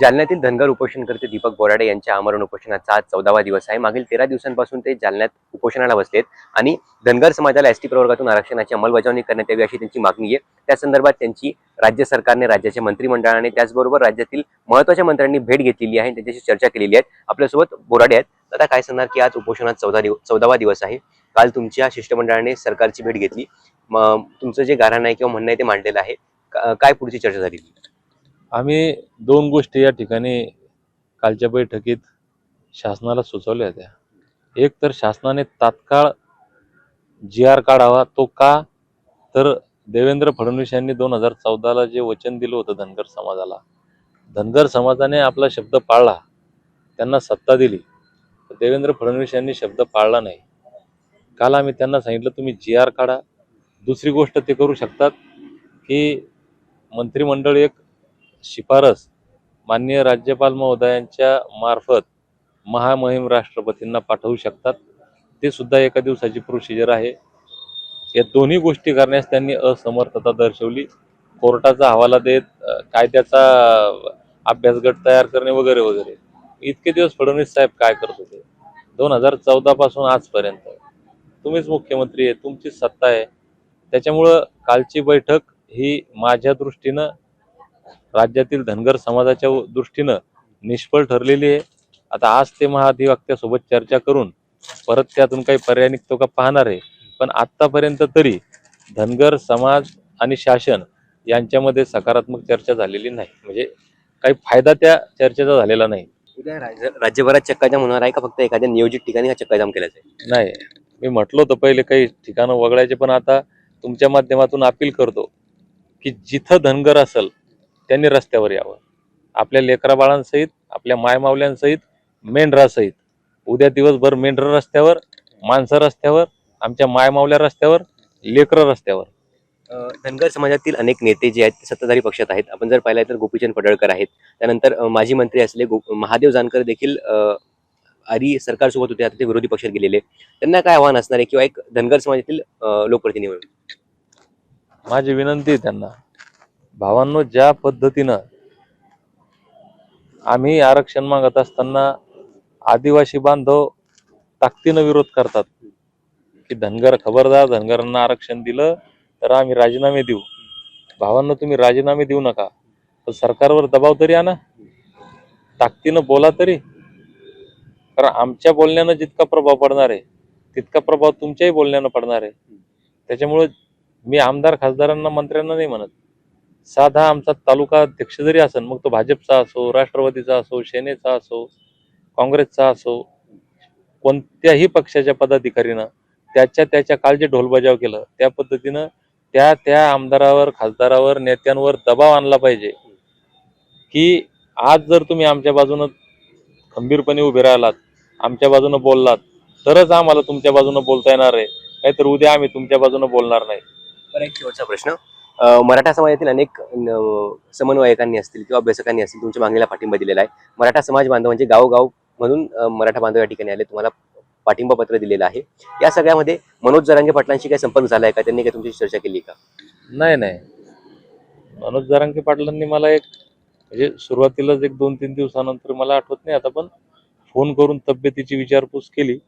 जालन्यातील धनगर उपोषणकर्ते दीपक बोराडे यांच्या आमरण उपोषणाचा आज चौदावा दिवस आहे. मागील तेरा दिवसांपासून ते जालन्यात उपोषणाला बसलेत आणि धनगर समाजाला एस टी प्रवर्गातून आरक्षणाची अंमलबजावणी करण्यात यावी अशी त्यांची मागणी आहे. त्या संदर्भात त्यांची राज्य सरकारने राज्याच्या मंत्रिमंडळाने त्याचबरोबर राज्यातील महत्त्वाच्या मंत्र्यांनी भेट घेतलेली आहे त्यांच्याशी चर्चा केलेली आहे. आपल्यासोबत बोराडे आहेत. आता काय सांगणार की आज उपोषणात चौदा दिवस चौदावा दिवस आहे. काल तुमच्या शिष्टमंडळाने सरकारची भेट घेतली. तुमचं जे गाऱ्हाण आहे किंवा म्हणणं आहे ते मांडलेलं आहे. काय पुढची चर्चा झाली? आम्ही दोन गोष्टी या ठिकाणी कालच्या बैठकीत शासनाला सुचवल्या होत्या. एक तर शासनाने तात्काळ जी आर काढावा तो का? तर देवेंद्र फडणवीस यांनी दोन हजार चौदाला जे वचन दिलं होतं धनगर समाजाला धनगर समाजाने आपला शब्द पाळला. त्यांना सत्ता दिली. तर देवेंद्र फडणवीस यांनी शब्द पाळला नाही. काल आम्ही त्यांना सांगितलं तुम्ही जी आर काढा. दुसरी गोष्ट ते करू शकतात की मंत्रिमंडळ एक शिफारस माननीय राज्यपाल महोदयांच्या मार्फत महामहिम राष्ट्रपतींना पाठवू शकतात. ते सुद्धा एका दिवसाची प्रोसिजर आहे. या दोन्ही गोष्टी करण्यास त्यांनी असमर्थता दर्शवली. कोर्टाचा हवाला देत कायद्याचा अभ्यासगट तयार करणे वगैरे वगैरे. इतके दिवस फडणवीस साहेब काय करत होते? दोन हजार चौदा पासून आजपर्यंत. तुम्हीच मुख्यमंत्री आहे तुमचीच सत्ता आहे. त्याच्यामुळं कालची बैठक ही माझ्या दृष्टीनं राज्यातील धनगर समाजाच्या दृष्टीनं निष्फळ ठरलेली आहे. आता आज ते महाधिवक्त्यासोबत चर्चा करून परत त्यातून काही पर्याय निघतो का पाहणार आहे. पण आत्तापर्यंत तरी धनगर समाज आणि शासन यांच्यामध्ये सकारात्मक चर्चा झालेली नाही. म्हणजे काही फायदा त्या चर्चेचा झालेला नाही. उद्या राज्यभरात चक्काजाम होणार आहे का? फक्त एखाद्या नियोजित ठिकाणी हा चक्काजाम केला जाईल नाही. मी म्हटलं होतं पहिले काही ठिकाणं वगळायचे पण आता तुमच्या माध्यमातून अपील करतो की जिथं धनगर असेल त्यांनी रस्त्यावर यावं. आपल्या लेकरा बाळांसहित आपल्या मायमावल्यांसहित मेंढरासहित. उद्या दिवसभर मेंढर रस्त्यावर माणसं रस्त्यावर आमच्या मायमावल्या रस्त्यावर लेकरं रस्त्यावर. धनगर समाजातील अनेक नेते जे आहेत ते सत्ताधारी पक्षात आहेत. आपण जर पाहिलं तर गोपीचंद पडळकर आहेत. त्यानंतर माजी मंत्री असले गो महादेव जानकर देखील आधी सरकारसोबत होते. आता ते विरोधी पक्षात गेलेले. त्यांना काय आव्हान असणार आहे? किंवा एक धनगर समाजातील लोकप्रतिनिधी म्हणून? माझी विनंती आहे त्यांना. भावांनो ज्या पद्धतीनं आम्ही आरक्षण मागत असताना आदिवासी बांधव ताकदीनं विरोध करतात की धनगर खबरदार धनगरांना आरक्षण दिलं तर आम्ही राजीनामे देऊ. भावांना तुम्ही राजीनामे देऊ नका. पण सरकारवर दबाव तरी आणा. ताकदीनं बोला तरी. कारण आमच्या बोलण्यानं जितका प्रभाव पडणार आहे तितका प्रभाव तुमच्याही बोलण्यानं पडणार आहे. त्याच्यामुळे मी आमदार खासदारांना मंत्र्यांना नाही म्हणत. साधा आमचा तालुका अध्यक्ष जरी असेल मग तो भाजपचा असो राष्ट्रवादीचा असो सेनेचा असो काँग्रेसचा असो कोणत्याही पक्षाच्या पदाधिकारीनं त्याच्या त्याच्या काल जे ढोलबजाव केलं त्या पद्धतीनं त्या त्या आमदारावर खासदारावर नेत्यांवर दबाव आणला पाहिजे. की आज जर तुम्ही आमच्या बाजूनं खंबीरपणे उभे राहिलात आमच्या बाजूनं बोललात तरच आम्हाला तुमच्या बाजूनं बोलता येणार आहे. नाहीतर उद्या आम्ही तुमच्या बाजूनं बोलणार नाही. बरं एक शेवटचा प्रश्न. मराठा समाजातील अनेक समन्वयकांनी असतील किंवा अभ्यासकांनी असतील तुमच्या मागणीला पाठिंबा दिलेला आहे. मराठा समाज बांधवांचे गावगाव म्हणून मराठा बांधव या ठिकाणी आले तुम्हाला पाठिंबा पत्र दिलेलं आहे. या सगळ्यामध्ये मनोज जरांगे पाटलांशी काही संपर्क झालाय का? त्यांनी काही तुमची चर्चा केली का? नाही नाही. मनोज जरांगे पाटलांनी मला एक म्हणजे सुरुवातीलाच एक दोन तीन दिवसानंतर मला आठवत नाही आता पण फोन करून तब्येतीची विचारपूस केली.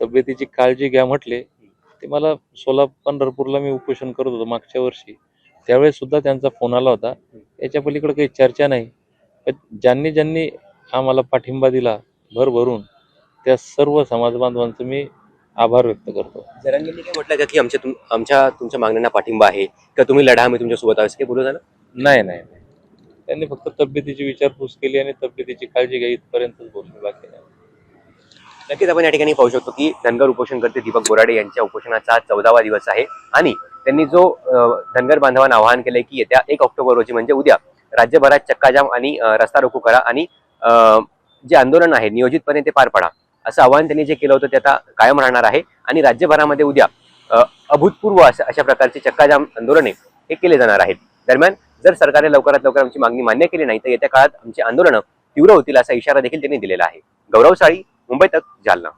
तब्येतीची काळजी घ्या म्हटले. ते मला सोला पंढरपूरला मी उपोषण करत होतो मागच्या वर्षी. त्यावेळेस सुद्धा त्यांचा फोन आला होता. याच्या पलीकडे काही चर्चा नाही. पण ज्यांनी ज्यांनी आम्हाला पाठिंबा दिला भरभरून त्या सर्व समाज बांधवांचं मी आभार व्यक्त करतो. जरांगेंनी काय म्हटलं का की आमच्या आमच्या तुमच्या मागण्यांना पाठिंबा आहे? किंवा तुम्ही लढा आम्ही तुमच्यासोबत आहोत? असं काही बोलू झालं? नाही नाही नाही. त्यांनी फक्त तब्येतीची विचारपूस केली आणि तब्येतीची काळजी घ्या इथपर्यंतच बोलले. बाकी नाही. नक्कीच आपण या ठिकाणी पाहू शकतो की धनगर उपोषणकर्ते दीपक बोराडे यांच्या उपोषणाचा चौदावा दिवस आहे. आणि त्यांनी जो धनगर बांधवांना आवाहन केलंय की येत्या एक ऑक्टोबर रोजी म्हणजे उद्या राज्यभरात चक्काजाम आणि रस्ता रोको करा आणि जे आंदोलन आहे नियोजितपणे ते पार पाडा. असं आवाहन त्यांनी जे केलं होतं ते आता कायम राहणार आहे. आणि राज्यभरामध्ये उद्या अभूतपूर्व अशा अशा प्रकारचे चक्काजाम आंदोलने हे केले जाणार आहेत. दरम्यान जर सरकारने लवकरात लवकर आमची मागणी मान्य केली नाही तर येत्या काळात आमची आंदोलनं तीव्र होतील असा इशारा देखील त्यांनी दिलेला आहे. गौरवशाळी मुंबई तक जालना.